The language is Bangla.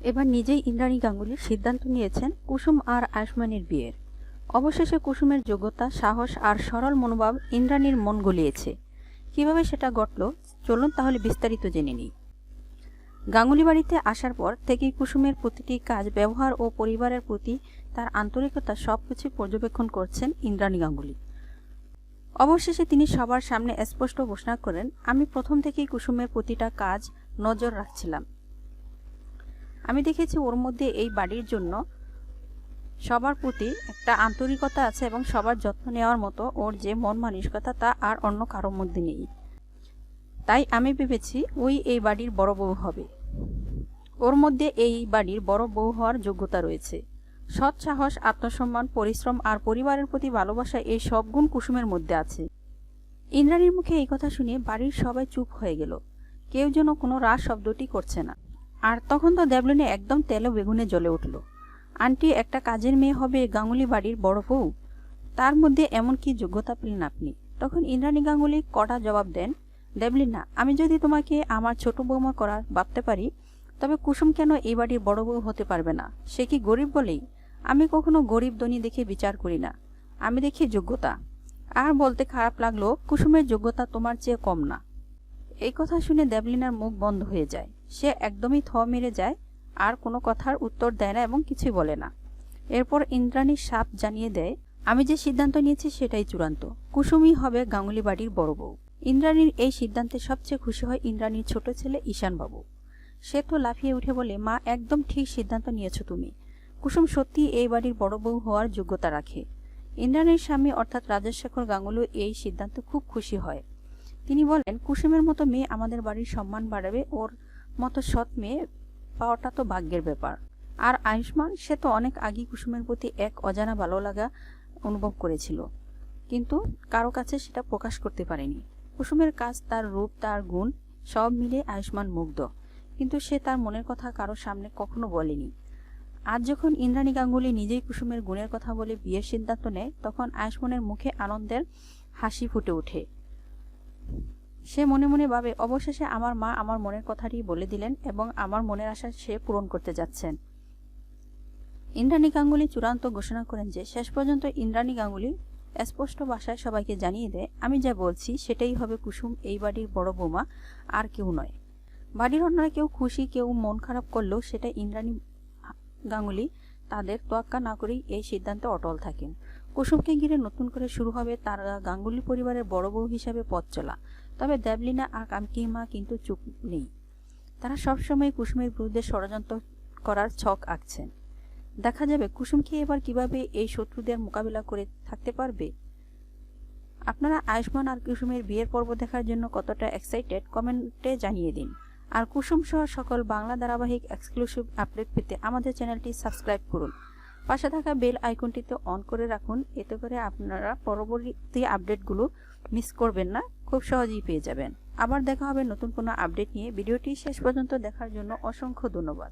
এবার নিজেই ইন্দ্রাণী গাঙ্গুলি সিদ্ধান্ত নিয়েছেন কুসুম আর আয়ুষ্মানের বিয়ের। অবশেষে কুসুমের যোগ্যতা, সাহস আর সরল মনোভাব ইন্দ্রাণীর মন গলিয়েছে। কীভাবে সেটা ঘটল? চলুন তাহলে বিস্তারিত জেনে নিই। গাঙ্গুলি বাড়িতে আসার পর থেকেই কুসুমের প্রতিটি কাজ ব্যবহার ও পরিবারের প্রতি তার আন্তরিকতা সবকিছু পর্যবেক্ষণ করছেন ইন্দ্রাণী গাঙ্গুলি। অবশেষে তিনি সবার সামনে স্পষ্ট ঘোষণা করেন, আমি প্রথম থেকেই কুসুমের প্রতিটা কাজ নজর রাখছিলাম। আমি দেখেছি ওর মধ্যে এই বাড়ির জন্য সবার প্রতি একটা আন্তরিকতা আছে এবং সবার যত্ন নেওয়ার মতো ওর যে মন মানসিকতা, তা আর অন্য কারোর মধ্যে নেই। তাই আমি ভেবেছি ওই এই বাড়ির বড় বউ হবে। ওর মধ্যে এই বাড়ির বড় বউ হওয়ার যোগ্যতা রয়েছে। সৎ সাহস, আত্মসম্মান, পরিশ্রম আর পরিবারের প্রতি ভালোবাসা এই সব গুণ কুসুমের মধ্যে আছে। ইন্দ্রাণীর মুখে এই কথা শুনে বাড়ির সবাই চুপ হয়ে গেল। কেউ যেন কোনো রাস শব্দটি করছে না। আর তখন তো দেবলিনে একদম তেল বেগুনে জ্বলে উঠল। আন্টি, একটা কাজের মেয়ে হবে গাঙ্গুলি বাড়ির বড় বউ। তার মধ্যে এমন কি যোগ্যতা পেলেন আপনি? তখন ইন্দ্রাণী গাঙ্গুলি কটা জবাব দেন, দেবলিনা, আমি যদি তোমাকে আমার ছোট বৌমা করার ভাবতে পারি, তবে কুসুম কেন এই বাড়ির বড় বউ হতে পারবে না? সে কি গরিব বলেই? আমি কখনো গরিব ধনী দেখে বিচার করি না। আমি দেখি যোগ্যতা। আর বলতে খারাপ লাগল, কুসুমের যোগ্যতা তোমার চেয়ে কম না। এই কথা শুনে দেবলিনার মুখ বন্ধ হয়ে যায়। সে একদমই থ মেরে যায়, আর কোনো কথার উত্তর দেয় না এবং কিছুই বলে না। এরপর ইন্দ্রাণী সাপ জানিয়ে দেয়, আমি যে সিদ্ধান্ত নিয়েছি সেটাই চূড়ান্ত। কুসুমই হবে গাঙ্গুলি বাড়ির বড় বউ। ইন্দ্রাণীর এই সিদ্ধান্তে সবচেয়ে খুশি হয় ইন্দ্রাণীর ছোট ছেলে ঈশানবাবু। সে তো লাফিয়ে উঠে বলে, মা, একদম ঠিক সিদ্ধান্ত নিয়েছো তুমি। কুসুম সত্যি এই বাড়ির বড় বউ হওয়ার যোগ্যতা রাখে। ইন্দ্রাণীর স্বামী অর্থাৎ রাজেশেখর গাঙ্গুলি এই সিদ্ধান্তে খুব খুশি হয়। তিনি বলেন, কুসুমের মতো মেয়ে আমাদের বাড়ির সম্মান বাড়াবে, ওর মতো সৎ মেয়ে পাওয়াটা তো ভাগ্যের ব্যাপার। আর আয়ুষ্মান, সে তো অনেক আগেই কুসুমের প্রতি এক অজানা ভালো লাগা অনুভব করেছিল। কিন্তু কারও কাছে সেটা প্রকাশ করতে পারেনি। কুসুমের কাজ, তার রূপ, তার গুণ, সব মিলে আয়ুষ্মান মুগ্ধ। কিন্তু সে তার মনের কথা কারও সামনে কখনো বলেনি। আজ যখন ইন্দ্রাণী গাঙ্গুলি নিজেই কুসুমের গুণের কথা বলে বিয়ের সিদ্ধান্ত নেয়, তখন আয়ুষ্মানের মুখে আনন্দের হাসি ফুটে ওঠে। সে মনে মনে ভাবে, অবশেষে আমার মা আমার মনের কথাটি বলে দিলেন এবং আমার মনের আশা সে পূরণ করতে যাচ্ছেন। ইন্দ্রাণী গাঙ্গুলি চূড়ান্ত ঘোষণা করেন যে, শেষ পর্যন্ত ইন্দ্রাণী গাঙ্গুলি স্পষ্ট ভাষায় সবাইকে জানিয়ে দেয়, আমি যা বলছি সেটাই হবে কুসুম, এই বাড়ির বড় বৌমা, আর কেউ নয়। বাড়ির অন্যরা কেউ খুশি, কেউ মন খারাপ করলেও সেটা ইন্দ্রাণী গাঙ্গুলি তাদের তোয়াক্কা না করেই এই সিদ্ধান্তে অটল থাকেন। কুসুমকে ঘিরে নতুন করে শুরু হবে তার গাঙ্গুলি পরিবারের বড় বউ হিসাবে পথ চলা। তবে দেবলিনা আর কামকিমা কিন্তু চুপ নেই। তারা সবসময় কুসুমের বিরুদ্ধে ষড়যন্ত্র করার ছক আঁকছেন। দেখা যাবে কুসুম কি এবার কীভাবে এই শত্রুদের মোকাবিলা করে থাকতে পারবে? আপনারা আয়ুষ্মান আর কুসুমের বিয়ের পর্ব দেখার জন্য কতটা এক্সাইটেড কমেন্টে জানিয়ে দিন। আর কুসুম সহ সকল বাংলা ধারাবাহিক এক্সক্লুসিভ আপডেট পেতে আমাদের চ্যানেলটি সাবস্ক্রাইব করুন। পাশে থাকা বেল আইকনটিতে অন করে রাখুন। এতে করে আপনারা পরবর্তী আপডেটগুলো মিস করবেন না, খুব সহজেই পেয়ে যাবেন। আবার দেখা হবে নতুন কোনো আপডেট নিয়ে। ভিডিওটি শেষ পর্যন্ত দেখার জন্য অসংখ্য ধন্যবাদ।